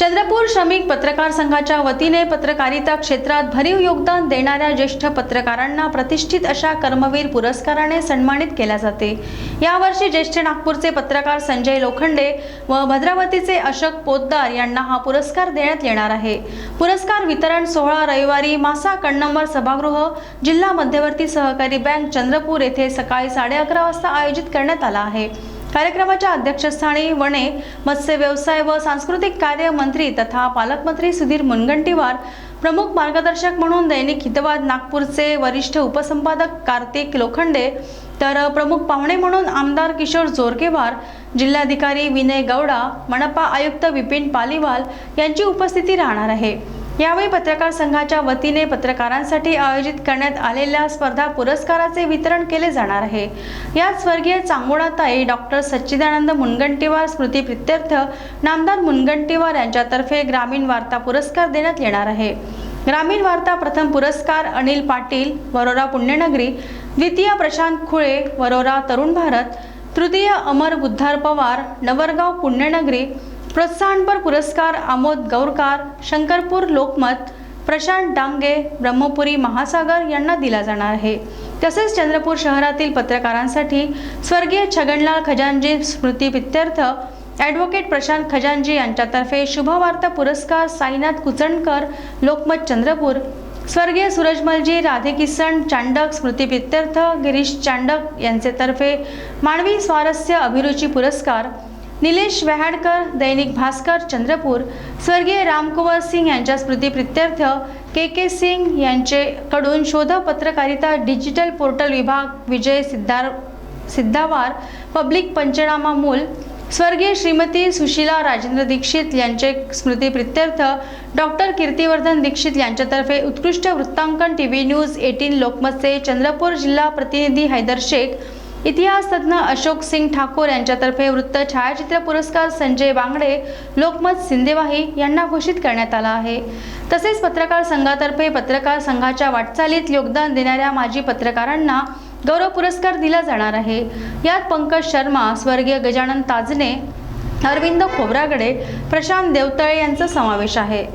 चंद्रपूर श्रमिक पत्रकार संघाच्या वतीने पत्रकारिता क्षेत्रात भरीव योगदान देणाऱ्या ज्येष्ठ पत्रकारांना प्रतिष्ठित अशा कर्मवीर पुरस्काराने सन्मानित केल्या जाते. यावर्षी ज्येष्ठ नागपूरचे पत्रकार संजय लोखंडे व भद्रावतीचे अशोक पोद्दार यांना हा पुरस्कार देण्यात येणार आहे. पुरस्कार वितरण सोहळा रविवारी मासा कण्णंबर सभागृह जिल्हा मध्यवर्ती सहकारी बँक चंद्रपूर येथे सकाळी साडे अकरा वाजता आयोजित करण्यात आला आहे. कार्यक्रमाच्या अध्यक्षस्थानी वणे मत्स्य व्यवसाय व सांस्कृतिक कार्य मंत्री तथा पालकमंत्री सुधीर मुनगंटीवार प्रमुख मार्गदर्शक म्हणून दैनिक हितवाद नागपूरचे वरिष्ठ उपसंपादक कार्तिक लोखंडे तर प्रमुख पाहुणे म्हणून आमदार किशोर जोरगेवार जिल्हाधिकारी विनय गौडा मनपा आयुक्त विपिन पालिवाल यांची उपस्थिती राहणार आहे. यावेळी पत्रकार संघाच्या वतीने पत्रकारांसाठी आयोजित करण्यात आलेल्या स्पर्धा पुरस्काराचे वितरण केले जाणार आहे. यात स्वर्गीय चांगोडाताई डॉक्टर सच्चिदानंद मुनगंटीवार स्मृती प्रित्यर्थ नामदार मुनगंटीवार यांच्यातर्फे ग्रामीण वार्ता पुरस्कार देण्यात येणार आहे. ग्रामीण वार्ता प्रथम पुरस्कार अनिल पाटील वरोरा पुण्यनगरी द्वितीय प्रशांत खुळे वरोरा तरुण भारत तृतीय अमर बुद्धार पवार नवरगाव पुण्यनगरी प्रोत्साहनपर पुरस्कार आमोद गौरकार शंकरपूर लोकमत प्रशांत डांगे ब्रह्मपुरी महासागर यांना दिला जाणार आहे. तसेच चंद्रपूर शहरातील पत्रकारांसाठी स्वर्गीय छगनलाल खजांजी स्मृती प्रित्यर्थ ॲडव्होकेट प्रशांत खजांजी यांच्यातर्फे शुभवार्ता पुरस्कार साईनाथ कुचणकर लोकमत चंद्रपूर स्वर्गीय सूरजमलजी राधेकिसन चांडक स्मृती प्रित्यर्थ गिरीश चांडक यांचे तर्फे मानवी स्वारस्य अभिरुची पुरस्कार निलेश वॅहाडकर दैनिक भास्कर चंद्रपूर. स्वर्गीय रामकुमार सिंग यांच्या स्मृती प्रित्यर्थ के के सिंग यांचेकडून शोध पत्रकारिता डिजिटल पोर्टल विभाग विजय सिद्धार सिद्धावार पब्लिक पंचनामा मूल. स्वर्गीय श्रीमती सुशीला राजेंद्र दीक्षित यांचे स्मृती प्रित्यर्थ डॉक्टर कीर्तिवर्धन दीक्षित यांच्यातर्फे उत्कृष्ट वृत्तांकन टी व्ही न्यूज एटीन लोकमतचे चंद्रपूर जिल्हा प्रतिनिधी हैदर शेख इतिहास तज्ज्ञ अशोक सिंग ठाकूर यांच्यातर्फे वृत्त छायाचित्र पुरस्कार संजय बांगडे लोकमत सिंदेवाही यांना घोषित करण्यात आला आहे. तसेच पत्रकार संघातर्फे पत्रकार संघाच्या वाटचालीत योगदान देणाऱ्या माजी पत्रकारांना गौरव पुरस्कार दिला जाणार आहे. यात पंकज शर्मा स्वर्गीय गजानन ताजने अरविंद खोब्रागडे प्रशांत देवतळे यांचा समावेश आहे.